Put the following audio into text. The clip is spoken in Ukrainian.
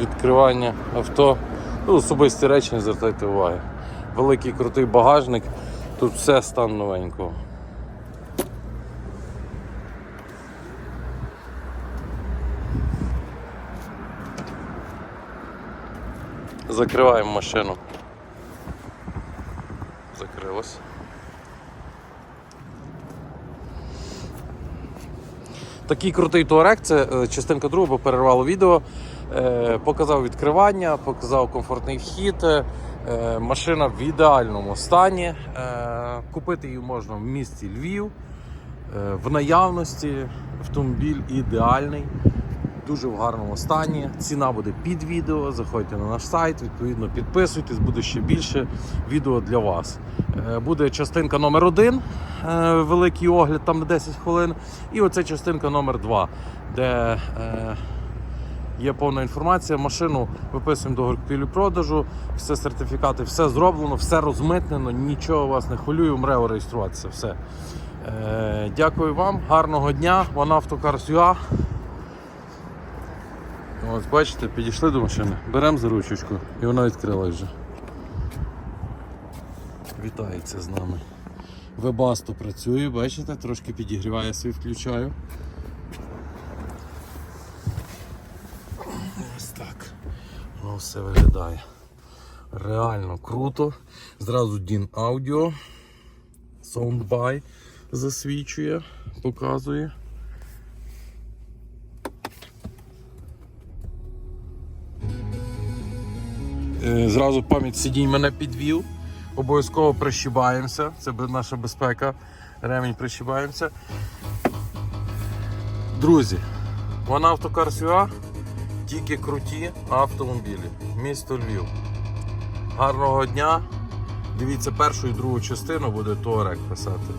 Відкривання авто. Ну, особисті речі не звертайте уваги. Великий крутий багажник. Тут все стан новенького. Закриваємо машину. Закрилось. Такий крутий туарек, це е, частинка друга, бо перервало відео. Е, показав відкривання, показав комфортний вхід. Е, машина в ідеальному стані. Купити її можна в місті Львів. В наявності автомобіль ідеальний, дуже в гарному стані. Ціна буде під відео. Заходьте на наш сайт, відповідно підписуйтесь, буде ще більше відео для вас. Е, Буде частинка номер один, е, великий огляд, там на 10 хвилин. І оце частинка номер 2, де е, є повна інформація. Машину виписуємо до купівлі-продажу, все сертифікати, все зроблено, все розмитнено, нічого вас не хвилює, умре реєструватися. Все. Дякую вам, гарного дня. Вона автокарс.ua. Ось бачите, підійшли до машини, беремо за ручечку і вона відкрилась вже. Вітається з нами. Вебасто працює, бачите, трошки підігріває свій включаю. Ось так. Воно все виглядає. Реально круто. Зразу DIN аудіо. Soundby засвічує, показує. Зразу пам'ять сидінь мене підвів. Обов'язково прищибаємося. Це наша безпека. Ремінь прищибаємося. Друзі, вона автокарсюа, тільки круті автомобілі. Місто Львів. Гарного дня. Дивіться першу і другу частину, буде Туарек писати.